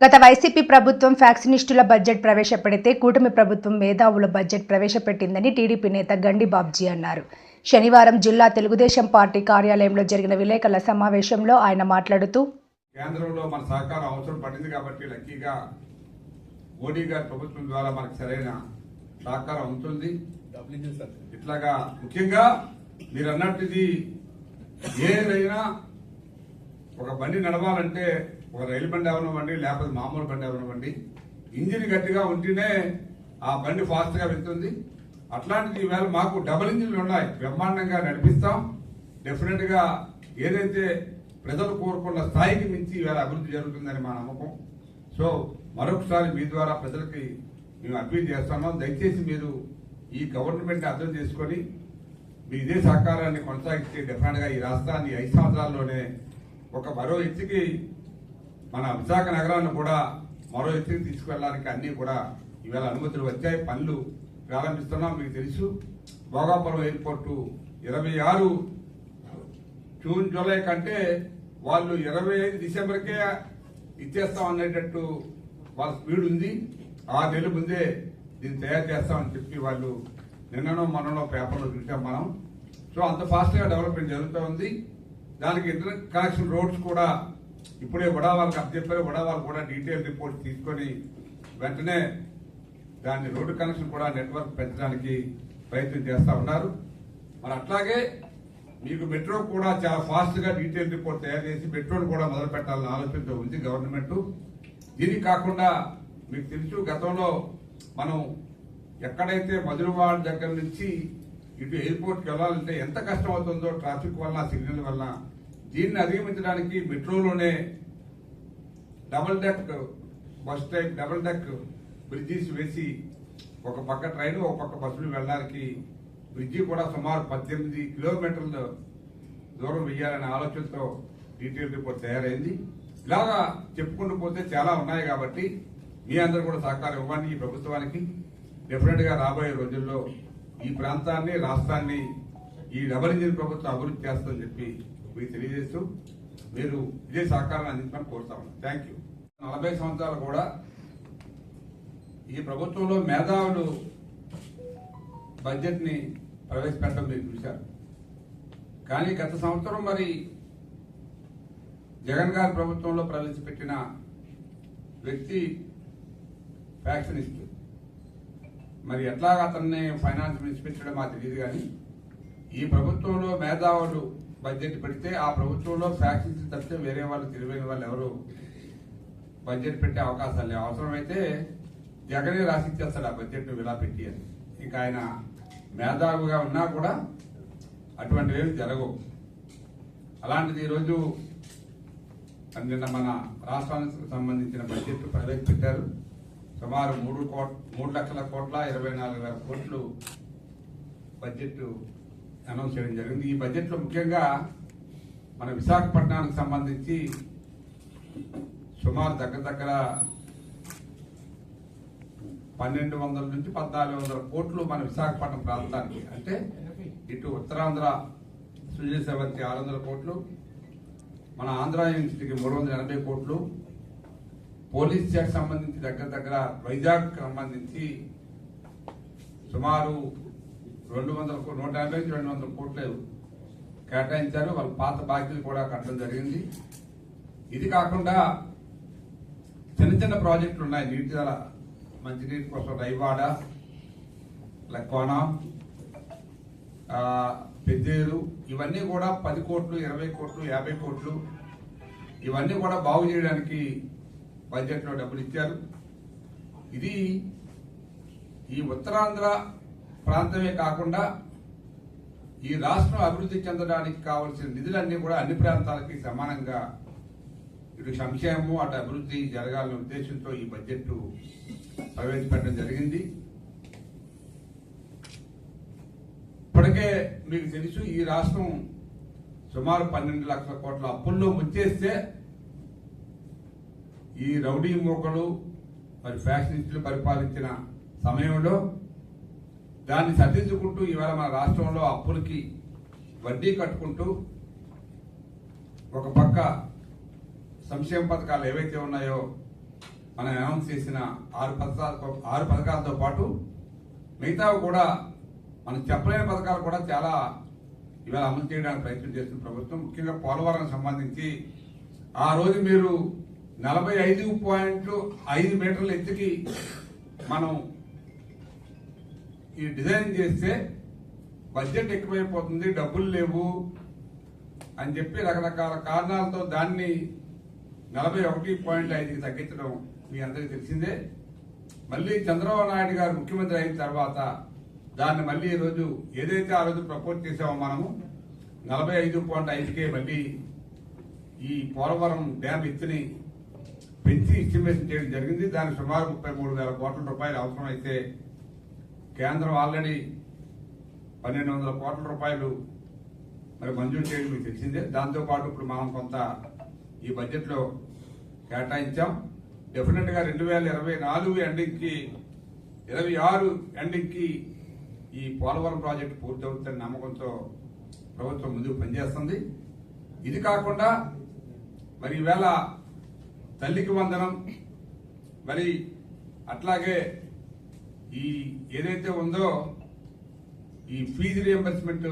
గత వైసీపీ ప్రభుత్వం ఫ్యాక్సినిస్టుల బడ్జెట్ ప్రవేశపెడితే కూటమి ప్రభుత్వం మేధావుల బడ్జెట్ ప్రవేశపెట్టిందని టీడీపీ నేత గండి బాబ్జీ అన్నారు. శనివారం జిల్లా తెలుగుదేశం పార్టీ కార్యాలయంలో జరిగిన విలేకరుల సమావేశంలో ఆయన మాట్లాడుతూ కేంద్రంలో మన సహకారం అవసరం పడింది కాబట్టి లక్కీగా మోడీ గారి ప్రభుత్వం ద్వారా మనకు సరైన సహకారం ఉంటుంది ఇట్లాగా ముఖ్యంగా మీరు అన్నట్టు ఏదైనా ఒక బండి నడవాలంటే ఒక రైలు బండి అవనివ్వండి లేకపోతే మామూలు బండి అవనివ్వండి ఇంజిన్ గట్టిగా ఉంటేనే ఆ బండి ఫాస్ట్గా వెళ్తుంది. అట్లాంటిది ఈవేళ మాకు డబుల్ ఇంజిన్లు ఉన్నాయి. బ్రహ్మాండంగా నడిపిస్తాం. డెఫినెట్గా ఏదైతే ప్రజలు కోరుకున్న స్థాయికి మించి ఈవేళ అభివృద్ధి జరుగుతుందని మా నమ్మకం. సో మరొకసారి మీ ద్వారా ప్రజలకి మేము అప్పీల్ చేస్తున్నాం. దయచేసి మీరు ఈ గవర్నమెంట్ అర్థం చేసుకొని మీ ఇదే సహకారాన్ని కొనసాగిస్తే డెఫినెట్గా ఈ రాష్ట్రాన్ని ఐదు సంవత్సరాల్లోనే ఒక మరో ఎత్తుకి మన విశాఖ నగరాన్ని కూడా మరో ఎత్తుకి తీసుకువెళ్ళడానికి అన్నీ కూడా ఈవేళ అనుమతులు వచ్చాయి. పనులు ప్రారంభిస్తున్నాం. మీకు తెలుసు భోగాపురం ఎయిర్పోర్టు ఇరవై ఆరు జూన్ జూలై కంటే వాళ్ళు ఇరవై ఐదు డిసెంబర్కే ఇచ్చేస్తాం అనేటట్టు వాళ్ళ స్పీడ్ ఉంది. ఆ నెల ముందే దీన్ని తయారు చేస్తామని చెప్పి వాళ్ళు నిన్ననో మననో పేపర్లో చూసాం మనం. సో అంత ఫాస్ట్గా డెవలప్మెంట్ జరుగుతూ ఉంది దానికి ఇంటర్ కనెక్షన్ రోడ్స్ కూడా ఇప్పుడే వడావాళ్ళకి అప్పచెప్పారు వడావాళ్ళు కూడా డీటెయిల్ రిపోర్ట్ తీసుకొని వెంటనే దాన్ని రోడ్డు కనెక్షన్ కూడా నెట్వర్క్ పెంచడానికి ప్రయత్నం చేస్తూ ఉన్నారు. మరి అట్లాగే మీకు మెట్రో కూడా చాలా ఫాస్ట్గా డీటెయిల్ రిపోర్ట్ తయారు చేసి మెట్రోను కూడా మొదలు పెట్టాలని ఆలోచనతో ఉంది గవర్నమెంట్. దీనికి కాకుండా మీకు తెలుసు గతంలో మనం ఎక్కడైతే మధురవాడ దగ్గర నుంచి ఇటు ఎయిర్పోర్ట్కి వెళ్ళాలంటే ఎంత కష్టం అవుతుందో ట్రాఫిక్ వల్ల సిగ్నల్ వల్ల దీన్ని అధిగమించడానికి మెట్రోలోనే double deck bus type double deck bridges వేసి ఒక పక్క ట్రైన్ ఒక పక్క బస్సులు వెళ్ళడానికి బ్రిడ్జి కూడా సుమారు పద్దెనిమిది కిలోమీటర్ల దూరం వెయ్యాలనే ఆలోచనతో డీటెయిల్ రిపోర్ట్ తయారైంది. ఇలాగా చెప్పుకుంటూ పోతే చాలా ఉన్నాయి కాబట్టి మీ అందరూ కూడా సహకారం ఇవ్వండి ఈ ప్రభుత్వానికి. డెఫినెట్గా రాబోయే రోజుల్లో ఈ ప్రాంతాన్ని రాష్ట్రాన్ని ఈ డబల్ ఇంజిన్ ప్రభుత్వం అభివృద్ధి చేస్తుందని చెప్పి మీకు తెలియజేస్తూ మీరు ఇదే సహకారాన్ని అందించమని కోరుతాము థ్యాంక్ యూ నలభై సంవత్సరాలు కూడా ఈ ప్రభుత్వంలో మేధావులు బడ్జెట్ని ప్రవేశపెట్టడం మీరు చూశారు. కానీ గత సంవత్సరం మరి జగన్ గారి ప్రభుత్వంలో ప్రవేశపెట్టిన వ్యక్తి ఫ్యాక్షనిస్ట్ మరి ఎట్లాగ అతన్ని ఫైనాన్స్ మినిస్టర్ పెట్టడం మాకు తెలియదు కానీ ఈ ప్రభుత్వంలో మేధావులు బడ్జెట్ పెడితే ఆ ప్రభుత్వంలో ఫ్యాక్షన్స్ తప్పితే వేరే వాళ్ళు తెలివైన వాళ్ళు ఎవరు బడ్జెట్ పెట్టే అవకాశాలు లేవు. అవసరమైతే జగనే రాసిచ్చేస్తాడు ఆ బడ్జెట్ ఇలా పెట్టి అని. ఇంకా ఆయన మేధావుగా ఉన్నా కూడా అటువంటివి ఏమి జరగవు. అలాంటిది ఈరోజు నిన్న మన రాష్ట్రానికి సంబంధించిన బడ్జెట్ ప్రవేశపెట్టారు సుమారు మూడు కోట్ మూడు లక్షల కోట్ల ఇరవై నాలుగు వేల కోట్లు బడ్జెట్ అనౌన్స్ చేయడం జరిగింది. ఈ బడ్జెట్లో ముఖ్యంగా మన విశాఖపట్నానికి సంబంధించి సుమారు దగ్గర దగ్గర పన్నెండు వందల నుంచి పద్నాలుగు వందల కోట్లు మన విశాఖపట్నం ప్రాంతానికి. అంటే ఇటు ఉత్తరాంధ్ర సుజయ సేవంతి ఆరు వందల కోట్లు మన ఆంధ్ర యూనివర్సిటీకి మూడు వందల ఎనభై కోట్లు పోలీస్ శాఖ సంబంధించి దగ్గర దగ్గర వైజాగ్ సంబంధించి సుమారు రెండు వందల నూట యాభై రెండు వందల కోట్లు కేటాయించారు. వాళ్ళ పాత బాధ్యతలు కూడా కట్టడం జరిగింది. ఇది కాకుండా చిన్న చిన్న ప్రాజెక్టులు ఉన్నాయి. నీటి జల మంచినీటి కోసం రైవాడ లక్కోన పెద్దేరు ఇవన్నీ కూడా పది కోట్లు ఇరవై కోట్లు యాభై కోట్లు. ఇవన్నీ కూడా బాగు చేయడానికి బడ్జెట్లో డబ్బులు ఇచ్చారు. ఇది ఈ ఉత్తరాంధ్ర ప్రాంతమే కాకుండా ఈ రాష్ట్రం అభివృద్ధి చెందడానికి కావలసిన నిధులన్నీ కూడా అన్ని ప్రాంతాలకి సమానంగా. ఇటు సంక్షేమము అటు అభివృద్ధి జరగాలనే ఉద్దేశంతో ఈ బడ్జెట్ ప్రవేశపెట్టడం జరిగింది. ఇప్పటికే మీకు తెలుసు ఈ రాష్ట్రం సుమారు పన్నెండు లక్షల కోట్ల అప్పుల్లో ముంచేస్తే ఈ రౌడీ మూకలు మరి ఫ్యాషనిస్టులు పరిపాలించిన సమయంలో దాన్ని సర్దించుకుంటూ ఇవాళ మన రాష్ట్రంలో అప్పులకి వడ్డీ కట్టుకుంటూ ఒక పక్క సంక్షేమ పథకాలు ఏవైతే ఉన్నాయో మనం అనౌన్స్ చేసిన ఆరు పథకాలతో ఆరు పథకాలతో పాటు మిగతావి కూడా మనం చెప్పలేని పథకాలు కూడా చాలా ఇవాళ అమలు చేయడానికి ప్రయత్నం చేస్తున్న ప్రభుత్వం. ముఖ్యంగా పోలవరం సంబంధించి ఆ రోజు మీరు నలభై ఐదు పాయింట్లు ఐదు మీటర్ల ఎత్తుకి మనం ఈ డిజైన్ చేస్తే బడ్జెట్ ఎక్కువైపోతుంది డబ్బులు లేవు అని చెప్పి రకరకాల కారణాలతో దాన్ని నలభై ఒకటి పాయింట్ ఐదుకి తగ్గించడం మీ అందరికీ తెలిసిందే. మళ్ళీ చంద్రబాబు నాయుడు గారు ముఖ్యమంత్రి అయిన తర్వాత దాన్ని మళ్ళీ ఈ రోజు ఏదైతే ఆ రోజు ప్రపోజ్ చేసామో మనము నలభై ఐదు పాయింట్ ఐదుకే మళ్ళీ ఈ పోలవరం డ్యామ్ ఎత్తుని పెంచి ఎస్టిమేషన్ చేయడం జరిగింది. దానికి సుమారు ముప్పై మూడు వేల కోట్ల రూపాయలు అవసరమైతే కేంద్రం ఆల్రెడీ పన్నెండు వందల కోట్ల రూపాయలు మరి మంజూరు చేయడం మీకు తెలిసిందే. దాంతోపాటు ఇప్పుడు మనం కొంత ఈ బడ్జెట్లో కేటాయించాం. డెఫినెట్గా రెండు వేల ఇరవై నాలుగు ఎండింగ్కి ఇరవై ఆరు ఎండింగ్కి ఈ పోలవరం ప్రాజెక్టు పూర్తవుతుందని నమ్మకంతో ప్రభుత్వం ముందుకు పనిచేస్తుంది. ఇది కాకుండా మరి ఈవేళ తల్లికి వందనం మరి అట్లాగే ఈ ఏదైతే ఉందో ఈ ఫీజు రియంబర్స్మెంట్